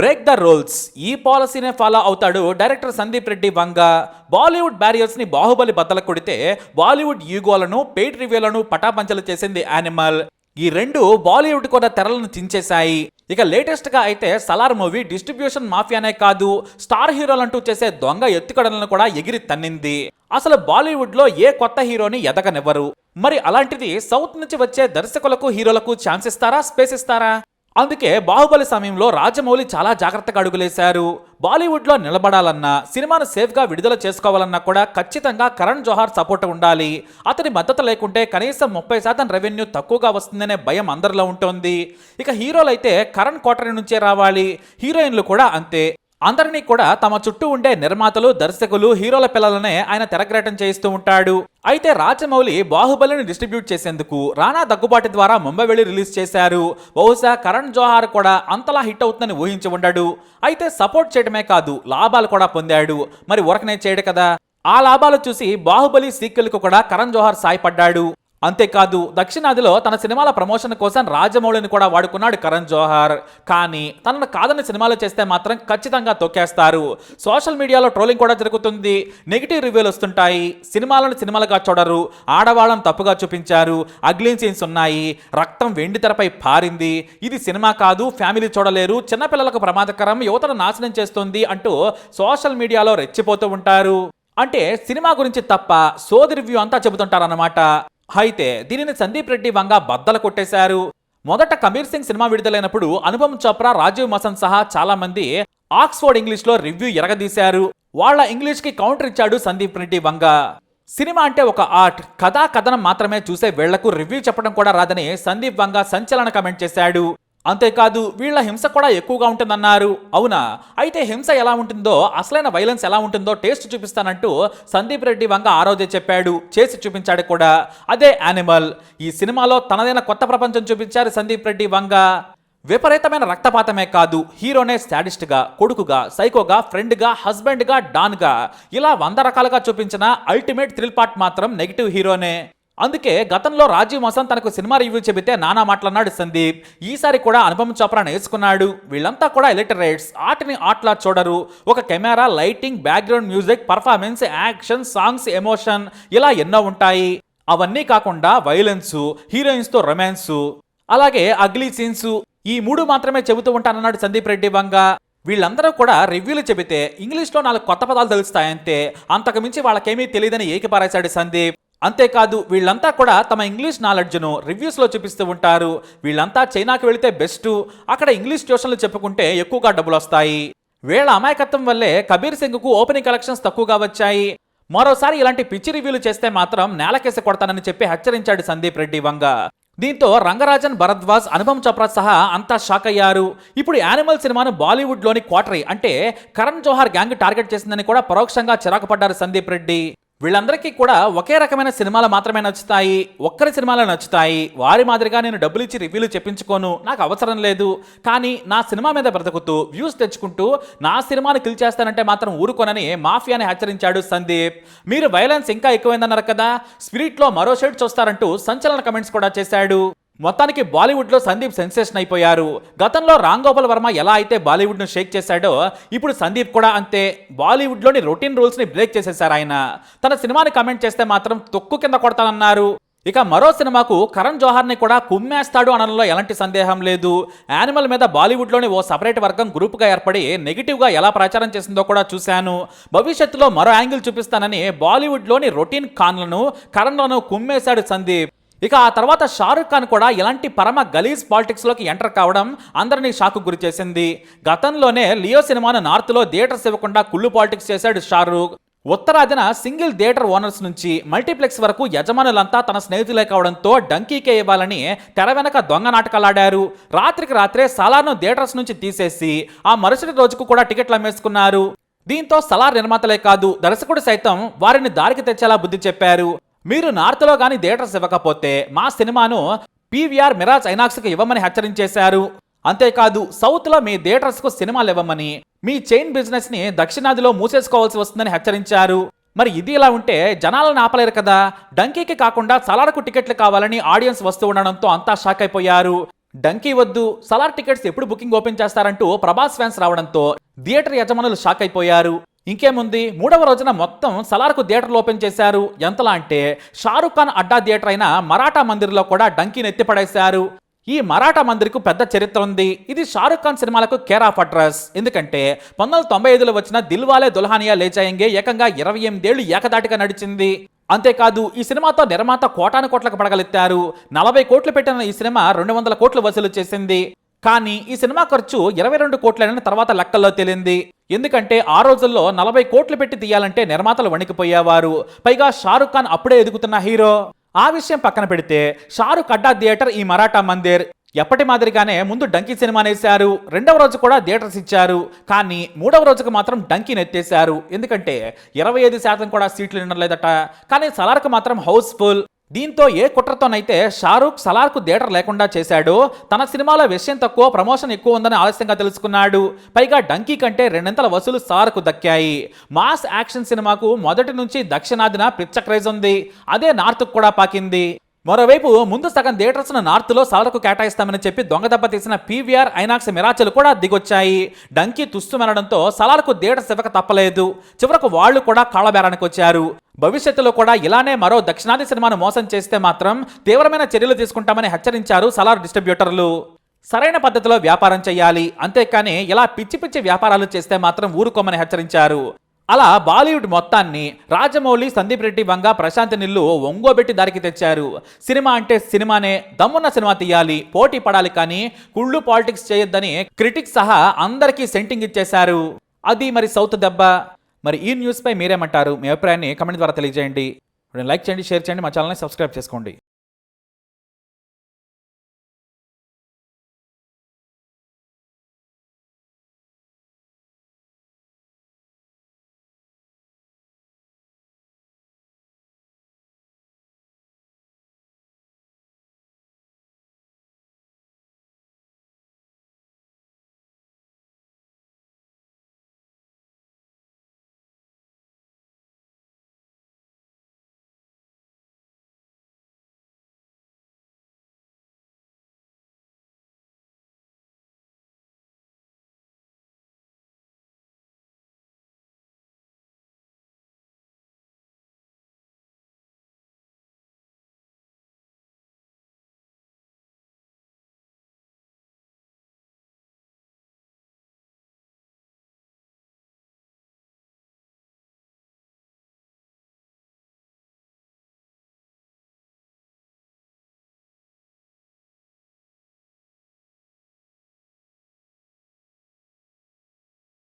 Break the rules. ఈ పాలసీనే follow అవుతాడు డైరెక్టర్ సందీప్ రెడ్డి వంగ. బాలీవుడ్ బ్యారియర్స్ని బాహుబలి బద్దలు కొడితే బాలీవుడ్ యూగోలను పెయిట్ రివ్యూలను పటాపంచలు చేసింది యానిమల్. ఈ రెండు బాలీవుడ్ కూడా తెరలను చించేశాయి. ఇక లేటెస్ట్గా అయితే సలార్ మూవీ డిస్ట్రిబ్యూషన్ మాఫియానే కాదు స్టార్ హీరోలంటూ చేసే దొంగ ఎత్తుకడలను కూడా ఎగిరి తన్నింది. అసలు బాలీవుడ్లో ఏ కొత్త హీరోని ఎదగనివ్వరు. మరి అలాంటిది సౌత్ నుంచి వచ్చే దర్శకులకు హీరోలకు ఛాన్స్ ఇస్తారా స్పేస్ ఇస్తారా అందుకే బాహుబలి సమయంలో రాజమౌళి చాలా జాగ్రత్తగా అడుగులేశారు. బాలీవుడ్లో నిలబడాలన్నా సినిమాను సేఫ్గా విడుదల చేసుకోవాలన్నా కూడా ఖచ్చితంగా కరణ్ జోహార్ సపోర్ట్ ఉండాలి. అతని మద్దతు లేకుంటే కనీసం ముప్పై శాతం రెవెన్యూ తక్కువగా వస్తుందనే భయం అందరిలో ఉంటుంది. ఇక హీరోలు అయితే కరణ్ కోటరీ నుంచే రావాలి. హీరోయిన్లు కూడా అంతే. అందరినీ కూడా తమ చుట్టూ ఉండే నిర్మాతలు దర్శకులు హీరోల పిల్లలనే ఆయన తెరగ్రేటం చేయిస్తూ ఉంటాడు. అయితే రాజమౌళి బాహుబలిని డిస్ట్రిబ్యూట్ చేసేందుకు రానా దగ్గుబాటి ద్వారా ముంబై వెళ్ళి రిలీజ్ చేశారు. బహుశా కరణ్ జోహార్ కూడా అంతలా హిట్ అవుతుందని ఊహించి ఉండడు. అయితే సపోర్ట్ చేయడమే కాదు లాభాలు కూడా పొందాడు. మరి ఉరకనే చేయడు కదా? ఆ లాభాలు చూసి బాహుబలి సీక్వెల్కు కూడా కరణ్ జోహార్ సాయపడ్డాడు. అంతేకాదు దక్షిణాదిలో తన సినిమాల ప్రమోషన్ కోసం రాజమౌళిని కూడా వాడుకున్నాడు కరణ్ జోహార్. కానీ తనను కాదని సినిమాలు చేస్తే మాత్రం ఖచ్చితంగా తొక్కేస్తారు. సోషల్ మీడియాలో ట్రోలింగ్ కూడా జరుగుతుంది. నెగిటివ్ రివ్యూలు వస్తుంటాయి. సినిమాలను సినిమాలుగా చూడరు. ఆడవాళ్ళను తప్పుగా చూపించారు. అగ్లీ సీన్స్ ఉన్నాయి. రక్తం వెండి తెరపై పారింది. ఇది సినిమా కాదు. ఫ్యామిలీ చూడలేరు. చిన్నపిల్లలకు ప్రమాదకరం. యువతను నాశనం చేస్తుంది అంటూ సోషల్ మీడియాలో రెచ్చిపోతూ ఉంటారు. అంటే సినిమా గురించి తప్ప సోది రివ్యూ అంతా చెబుతుంటారన్నమాట. అయితే దీనిని సందీప్ రెడ్డి వంగ బద్దలు కొట్టేశారు. మొదట కబీర్ సింగ్ సినిమా విడుదలైనప్పుడు అనుపమ్ చోప్రా రాజీవ్ మసన్ సహా చాలా మంది ఆక్స్ఫోర్డ్ ఇంగ్లీష్లో రివ్యూ ఎరగదీశారు. వాళ్ళ ఇంగ్లీష్కి కౌంటర్ ఇచ్చాడు సందీప్ రెడ్డి వంగ. సినిమా అంటే ఒక ఆర్ట్ కథా కథనం మాత్రమే చూసే వీళ్ళకు రివ్యూ చెప్పడం కూడా రాదని సందీప్ వంగ సంచలన కమెంట్ చేశాడు. అంతేకాదు వీళ్ళ హింస కూడా ఎక్కువగా ఉంటుందన్నారు. అవునా? అయితే హింస ఎలా ఉంటుందో అసలైన వైలెన్స్ ఎలా ఉంటుందో టేస్ట్ చూపిస్తానంటూ సందీప్ రెడ్డి వంగ ఆరోజే చెప్పాడు. చేసి చూపించాడు కూడా. అదే యానిమల్ ఈ సినిమాలో తనదైన కొత్త ప్రపంచం చూపించారు సందీప్ రెడ్డి వంగ. విపరీతమైన రక్తపాతమే కాదు. హీరోనే స్టాడిస్ట్గా కొడుకుగా సైకోగా ఫ్రెండ్గా హస్బెండ్గా డాన్గా ఇలా వంద రకాలుగా చూపించిన అల్టిమేట్ థ్రిల్ పార్ట్ మాత్రం నెగిటివ్ హీరోనే. అందుకే గతంలో రాజీవ్ మసన్ తనకు సినిమా రివ్యూ చెబితే నానా మాట్లాడినాడు సందీప్. ఈసారి కూడా అనుపమ చోప్రా నేర్చుకున్నాడు వీళ్ళంతా కూడా ఎలిటరేట్స్. ఆటని ఆటలా చూడరు. ఒక camera lighting background music performance action songs emotion ఇలా ఎన్నో ఉంటాయి. అవన్నీ కాకుండా వైలెన్సు హీరోయిన్స్తో రొమాన్సు. అలాగే అగ్లీ సీన్స్. ఈ మూడు మాత్రమే చెబుతూ ఉంటానన్నాడు సందీప్ రెడ్డి వంగ. వీళ్ళందరూ కూడా రివ్యూలు చెబితే ఇంగ్లీష్లో నాలుగు కొత్త పదాలు తెలుస్తాయంతే. అంతకుమించి వాళ్ళకేమీ తెలియదని ఏకిపారేశాడు సందీప్. అంతేకాదు వీళ్ళంతా కూడా తమ ఇంగ్లీష్ నాలెడ్జ్ను రివ్యూస్లో చూపిస్తూ ఉంటారు. వీళ్ళంతా చైనాకి వెళితే బెస్ట్. అక్కడ ఇంగ్లీష్ ట్యూషన్లు చెప్పుకుంటే ఎక్కువగా డబ్బులు వస్తాయి. వీళ్ళ అమాయకత్వం వల్లే కబీర్ సింగ్కు ఓపెనింగ్ కలెక్షన్స్ తక్కువగా వచ్చాయి. మరోసారి ఇలాంటి పిచ్చి రివ్యూలు చేస్తే మాత్రం నేలకేసి కొడతానని చెప్పి హెచ్చరించాడు సందీప్ రెడ్డి వంగ. దీంతో రంగరాజన్ భరద్వాజ్ అనుపమ్ చోప్రా సహా అంతా షాక్ అయ్యారు. ఇప్పుడు యానిమల్ సినిమాను బాలీవుడ్లోని క్వార్టరీ అంటే కరణ్ జోహార్ గ్యాంగ్ టార్గెట్ చేసిందని కూడా పరోక్షంగా చిరాకు పడ్డారు సందీప్ రెడ్డి. వీళ్ళందరికీ కూడా ఒకే రకమైన సినిమాలు మాత్రమే నచ్చుతాయి ఒక్కరి సినిమాలు నచ్చుతాయి. వారి మాదిరిగా నేను డబ్బులు ఇచ్చి రివ్యూలు చెప్పించుకోను నాకు అవసరం లేదు. కానీ నా సినిమా మీద బ్రతుకుతూ వ్యూస్ తెచ్చుకుంటూ నా సినిమాను కిల్ చేస్తానంటే మాత్రం ఊరుకోనని మాఫియాని హెచ్చరించాడు సందీప్. మీరు వైలెన్స్ ఇంకా ఎక్కువైందన్నారు కదా? స్పిరిట్లో మరో షేడ్ చూస్తారంటూ సంచలన కమెంట్స్ కూడా చేశాడు. మొత్తానికి బాలీవుడ్లో సందీప్ సెన్సేషన్ అయిపోయారు. గతంలో రామ్ గోపాల్ వర్మ ఎలా అయితే బాలీవుడ్ను షేక్ చేశాడో ఇప్పుడు సందీప్ కూడా అంతే. బాలీవుడ్లోని రొటీన్ రూల్స్ని బ్రేక్ చేసేశారు ఆయన. తన సినిమాని కమెంట్ చేస్తే మాత్రం తొక్కు కింద కొడతానన్నారు. ఇక మరో సినిమాకు కరణ్ జోహార్ని కూడా కుమ్మేస్తాడు అనడంలో ఎలాంటి సందేహం లేదు. యానిమల్ మీద బాలీవుడ్లోని ఓ సపరేట్ వర్గం గ్రూప్గా ఏర్పడి నెగిటివ్గా ఎలా ప్రచారం చేసిందో కూడా చూశాను. భవిష్యత్తులో మరో యాంగిల్ చూపిస్తానని బాలీవుడ్లోని రొటీన్ ఖాన్లను కరణ్లను కుమ్మేశాడు సందీప్. ఇక ఆ తర్వాత షారుఖ్ ఖాన్ కూడా ఇలాంటి పరమ గలీజ్ పాలిటిక్స్లోకి ఎంటర్ కావడం అందరినీ షాకు గురి చేసింది. గతంలోనే లియో సినిమాను నార్త్లో థియేటర్స్ ఇవ్వకుండా కుళ్ళు పాలిటిక్స్ చేశాడు షారుఖ్. ఉత్తరాదిన సింగిల్ థియేటర్ ఓనర్స్ నుంచి మల్టీప్లెక్స్ వరకు యజమానులంతా తన స్నేహితులే కావడంతో డంకీకే ఇవ్వాలని తెర వెనక దొంగ నాటకాలాడారు. రాత్రికి రాత్రే సలార్ను థియేటర్స్ నుంచి తీసేసి ఆ మరుసటి రోజుకు కూడా టికెట్లు అమ్మేసుకున్నారు. దీంతో సలార్ నిర్మాతలే కాదు దర్శకుడు సైతం వారిని దారికి తెచ్చేలా బుద్ధి చెప్పారు. మీరు నార్త్లో కానీ థియేటర్స్ ఇవ్వకపోతే మా సినిమాను పీవీఆర్ మిరాజ్ ఐనాక్స్కి ఇవ్వమని హెచ్చరించేశారు. అంతేకాదు సౌత్లో మీ థియేటర్స్కు సినిమాలు ఇవ్వమని మీ చైన్ బిజినెస్ని దక్షిణాదిలో మూసేసుకోవాల్సి వస్తుందని హెచ్చరించారు. మరి ఇది ఇలా ఉంటే జనాలను ఆపలేరు కదా? డంకీకి కాకుండా సలార్కు టికెట్లు కావాలని ఆడియన్స్ వస్తూ ఉండడంతో అంతా షాక్ అయిపోయారు. డంకీ వద్దు సలార్ టికెట్స్ ఎప్పుడు బుకింగ్ ఓపెన్ చేస్తారంటూ ప్రభాస్ ఫ్యాన్స్ రావడంతో థియేటర్ యజమానులు షాక్ అయిపోయారు. ఇంకేముంది? మూడవ రోజున మొత్తం సలార్కు థియేటర్లు ఓపెన్ చేశారు. ఎంతలా అంటే షారుఖ్ ఖాన్ అడ్డా థియేటర్ అయిన మరాఠా మందిర్లో కూడా డంకీని ఎత్తిపడేశారు. ఈ మరాఠా మందిర్కు పెద్ద చరిత్ర ఉంది. ఇది షారుఖ్ ఖాన్ సినిమాలకు కేర్ ఆఫ్ అడ్రస్. ఎందుకంటే పంతొమ్మిది వందల తొంభై ఐదులో వచ్చిన దిల్వాలే దుల్హానియా లేచాయంగే ఏకంగా ఇరవై ఎనిమిదేళ్ళు ఏకదాటిగా నడిచింది. అంతేకాదు ఈ సినిమాతో నిర్మాత కోటాను కోట్లకు పడగలెత్తారు. నలభై కోట్లు పెట్టిన ఈ సినిమా రెండు వందల కోట్లు వసూలు చేసింది. కానీ ఈ సినిమా ఖర్చు ఇరవై రెండు కోట్లైన తర్వాత లెక్కల్లో తేలింది. ఎందుకంటే ఆ రోజుల్లో నలభై కోట్లు పెట్టి తీయాలంటే నిర్మాతలు వణికిపోయేవారు. పైగా షారుఖ్ ఖాన్ అప్పుడే ఎదుగుతున్న హీరో. ఆ విషయం పక్కన పెడితే షారుఖ్ అడ్డా థియేటర్ ఈ మరాఠా మందిర్. ఎప్పటి మాదిరిగానే ముందు డంకీ సినిమా వేశారు రెండవ రోజు కూడా థియేటర్స్ ఇచ్చారు. కానీ మూడవ రోజుకు మాత్రం డంకీ నెత్తేశారు. ఎందుకంటే ఇరవై ఐదు శాతం కూడా సీట్లు నిండలేదట. కానీ సలార్కు మాత్రం హౌస్ఫుల్. దీంతో ఏ కుట్రతోనైతే షారూక్ సలార్కు థియేటర్ లేకుండా చేశాడో తన సినిమాలో విషయం తక్కువ ప్రమోషన్ ఎక్కువ ఉందని ఆలస్యంగా తెలుసుకున్నాడు. పైగా డంకీ కంటే రెండింతల వసూలు సార్కు దక్కాయి. మాస్ యాక్షన్ సినిమాకు మొదటి నుంచి దక్షిణాదిన పిచ్చ క్రేజ్ ఉంది. అదే నార్త్ కూడా పాకింది. మరోవైపు ముందు సగం థియేటర్స్ నార్త్లో సాలకు కేటాయిస్తామని చెప్పి దొంగదెబ్బ తీసిన పీవీఆర్ ఐనాక్స్ మిరాచలు కూడా దిగొచ్చాయి. డంకీ తుస్తు మెనడంతో సలార్కు థియేటర్స్ ఇవ్వక తప్పలేదు. చివరకు వాళ్ళు కూడా కాళ్ళబేరానికి వచ్చారు భవిష్యత్తులో కూడా ఇలానే మరో దక్షిణాది సినిమాను మోసం చేస్తే మాత్రం తీవ్రమైన చర్యలు తీసుకుంటామని హెచ్చరించారు సలార్ డిస్ట్రిబ్యూటర్లు. సరైన పద్ధతిలో వ్యాపారం చేయాలి అంతేకాని ఇలా పిచ్చి పిచ్చి వ్యాపారాలు చేస్తే మాత్రం ఊరుకోమని హెచ్చరించారు. అలా బాలీవుడ్ మొత్తాన్ని రాజమౌళి సందీప్ రెడ్డి వంగ ప్రశాంత్ నిల్లు ఒంగోబెట్టి దారికి తెచ్చారు. సినిమా అంటే సినిమానే దమ్మున్న సినిమా తీయాలి పోటీ పడాలి కానీ కుళ్ళు పాలిటిక్స్ చేయొద్దని క్రిటిక్స్ సహా అందరికీ సెంటింగ్ ఇచ్చేశారు. అది మరి సౌత్ దెబ్బ? మరి ఈ న్యూస్పై మీరేమంటారు? మీ అభిప్రాయాన్ని కమెంట్ ద్వారా తెలియజేయండి. లైక్ చేయండి షేర్ చేయండి మా ఛానల్ని సబ్స్క్రైబ్ చేసుకోండి.